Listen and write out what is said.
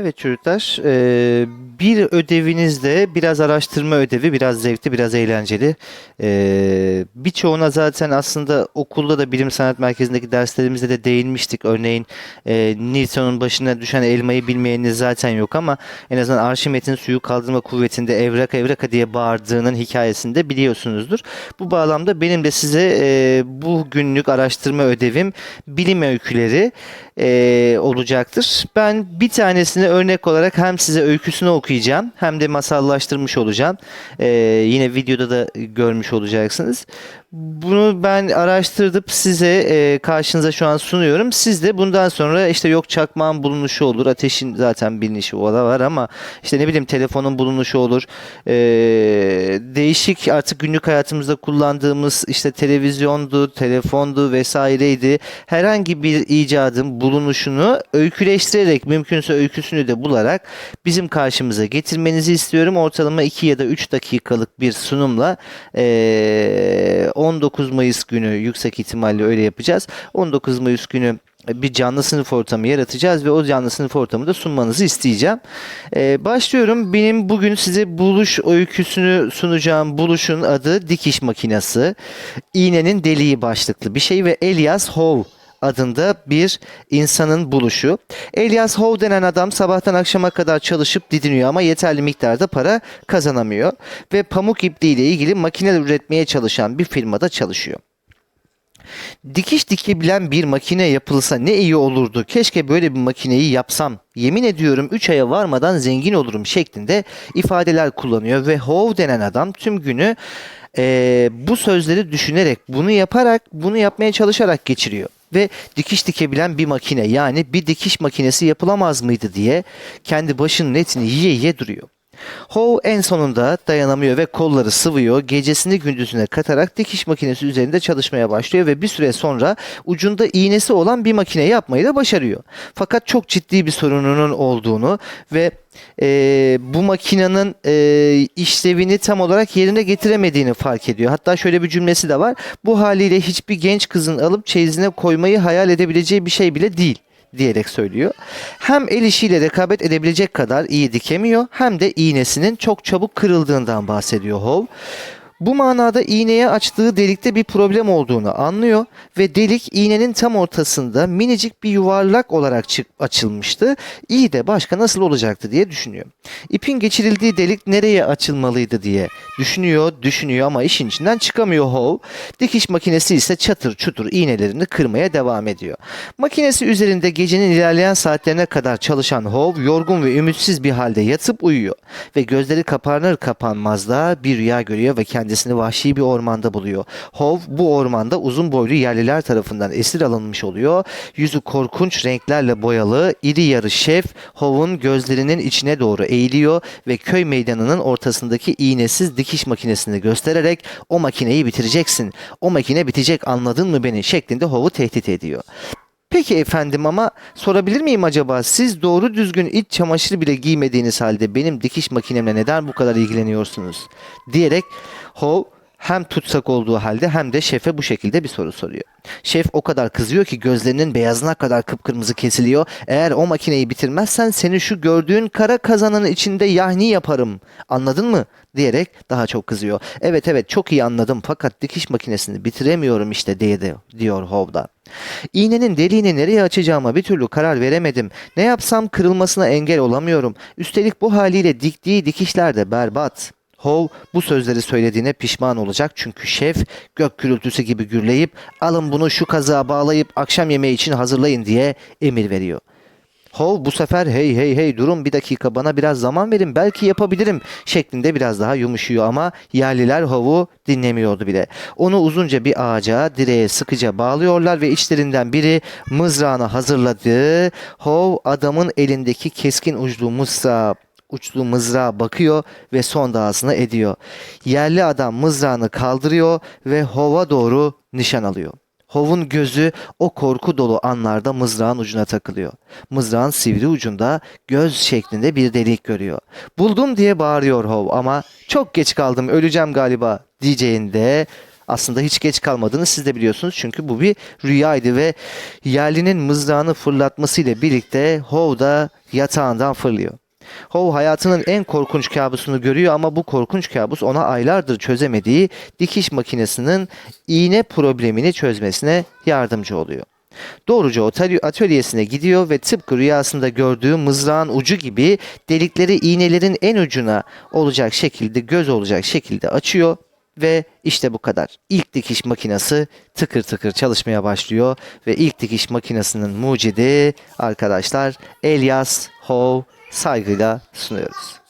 Evet çocuklar, eee, bir ödevinizde biraz araştırma ödevi, biraz zevkli, biraz eğlenceli. Eee, birçoğuna zaten aslında okulda da bilim sanat merkezindeki derslerimizde de değinmiştik. Örneğin eee, Newton'un başına düşen elmayı bilmeyeniniz zaten yok ama en azından Arşimet'in suyu kaldırma kuvvetinde evraka evraka diye bağırdığının hikayesini de biliyorsunuzdur. Bu bağlamda benim de size bu günlük araştırma ödevim bilim öyküleri eee, olacaktır. Ben bir tanesini örnek olarak hem size öyküsünü okuyacağım hem de masallaştırmış olacağım. Eee, yine videoda da görmüş olacaksınız. Bunu ben araştırdım size eee, karşınıza şu an sunuyorum. Siz de bundan sonra işte yok çakmağın bulunuşu olur, ateşin zaten bilinişi o da var ama işte ne bileyim telefonun bulunuşu olur. Eee, değişik artık günlük hayatımızda kullandığımız işte televizyondu, telefondu vesaireydi. Herhangi bir icadın bulunuşunu öyküleştirerek mümkünse öyküsünü de bularak bizim karşımıza getirmenizi istiyorum. Ortalama 2 ya da 3 dakikalık bir sunumla eee, 19 Mayıs günü yüksek ihtimalle öyle yapacağız. 19 Mayıs günü bir canlı sınıf ortamı yaratacağız ve o canlı sınıf ortamı da sunmanızı isteyeceğim. Ee, başlıyorum. Benim bugün size buluş öyküsünü sunacağım buluşun adı dikiş makinesi. İğnenin deliği başlıklı bir şey ve Elias Howe adında bir insanın buluşu. Elias Howe denen adam sabahtan akşama kadar çalışıp didiniyor ama yeterli miktarda para kazanamıyor ve pamuk ipliği ile ilgili makine üretmeye çalışan bir firmada çalışıyor. Dikiş dikebilen bir makine yapılsa ne iyi olurdu. Keşke böyle bir makineyi yapsam. Yemin ediyorum 3 aya varmadan zengin olurum şeklinde ifadeler kullanıyor ve Howe denen adam tüm günü eee, bu sözleri düşünerek, bunu yaparak, bunu yapmaya çalışarak geçiriyor. Ve dikiş dikebilen bir makine yani bir dikiş makinesi yapılamaz mıydı diye kendi başının etini yiye yiye duruyor. Howe en sonunda dayanamıyor ve kolları sıvıyor. Gecesini gündüzüne katarak dikiş makinesi üzerinde çalışmaya başlıyor ve bir süre sonra ucunda iğnesi olan bir makine yapmayı da başarıyor. Fakat çok ciddi bir sorununun olduğunu ve e, bu makinenin e, işlevini tam olarak yerine getiremediğini fark ediyor. Hatta şöyle bir cümlesi de var. Bu haliyle hiçbir genç kızın alıp çeyizine koymayı hayal edebileceği bir şey bile değil diyerek söylüyor. Hem el işiyle rekabet edebilecek kadar iyi dikemiyor hem de iğnesinin çok çabuk kırıldığından bahsediyor Howe. Bu manada iğneye açtığı delikte bir problem olduğunu anlıyor ve delik iğnenin tam ortasında minicik bir yuvarlak olarak açılmıştı. İyi de başka nasıl olacaktı diye düşünüyor. İpin geçirildiği delik nereye açılmalıydı diye düşünüyor, düşünüyor ama işin içinden çıkamıyor Howe. Dikiş makinesi ise çatır çutur iğnelerini kırmaya devam ediyor. Makinesi üzerinde gecenin ilerleyen saatlerine kadar çalışan Howe yorgun ve ümitsiz bir halde yatıp uyuyor ve gözleri kapanır kapanmaz da bir rüya görüyor ve kendisini vahşi bir ormanda buluyor. Howe bu ormanda uzun boylu yerliler tarafından esir alınmış oluyor. Yüzü korkunç renklerle boyalı iri yarı şef Howe'un gözlerinin içine doğru eğiliyor ve köy meydanının ortasındaki iğnesiz dikiş makinesini göstererek o makineyi bitireceksin. O makine bitecek anladın mı beni şeklinde Howe'u tehdit ediyor. Peki efendim ama sorabilir miyim acaba siz doğru düzgün iç çamaşırı bile giymediğiniz halde benim dikiş makinemle neden bu kadar ilgileniyorsunuz? Diyerek Howe hem tutsak olduğu halde hem de şefe bu şekilde bir soru soruyor. Şef o kadar kızıyor ki gözlerinin beyazına kadar kıpkırmızı kesiliyor. Eğer o makineyi bitirmezsen seni şu gördüğün kara kazanın içinde yahni yaparım. Anladın mı? diyerek daha çok kızıyor. Evet evet çok iyi anladım fakat dikiş makinesini bitiremiyorum işte diye de, diyor Hovda. İğnenin deliğini nereye açacağıma bir türlü karar veremedim. Ne yapsam kırılmasına engel olamıyorum. Üstelik bu haliyle diktiği dikişler de berbat. Howe bu sözleri söylediğine pişman olacak çünkü şef gök gürültüsü gibi gürleyip alın bunu şu kazığa bağlayıp akşam yemeği için hazırlayın diye emir veriyor. Howe bu sefer hey hey hey durun bir dakika bana biraz zaman verin belki yapabilirim şeklinde biraz daha yumuşuyor ama yerliler Howe'u dinlemiyordu bile. Onu uzunca bir ağaca direğe sıkıca bağlıyorlar ve içlerinden biri mızrağını hazırladı. Howe adamın elindeki keskin uçlu mızrağı uçlu mızrağa bakıyor ve son dağısını ediyor. Yerli adam mızrağını kaldırıyor ve hova doğru nişan alıyor. Hov'un gözü o korku dolu anlarda mızrağın ucuna takılıyor. Mızrağın sivri ucunda göz şeklinde bir delik görüyor. Buldum diye bağırıyor Hov ama çok geç kaldım öleceğim galiba diyeceğinde aslında hiç geç kalmadığını siz de biliyorsunuz. Çünkü bu bir rüyaydı ve yerlinin mızrağını fırlatmasıyla birlikte Hov da yatağından fırlıyor. Hov hayatının en korkunç kabusunu görüyor ama bu korkunç kabus ona aylardır çözemediği dikiş makinesinin iğne problemini çözmesine yardımcı oluyor. Doğruca atölye- atölyesine gidiyor ve tıpkı rüyasında gördüğü mızrağın ucu gibi delikleri iğnelerin en ucuna olacak şekilde göz olacak şekilde açıyor ve işte bu kadar. İlk dikiş makinesi tıkır tıkır çalışmaya başlıyor ve ilk dikiş makinesinin mucidi arkadaşlar Elias Howe saygıyla sunuyoruz.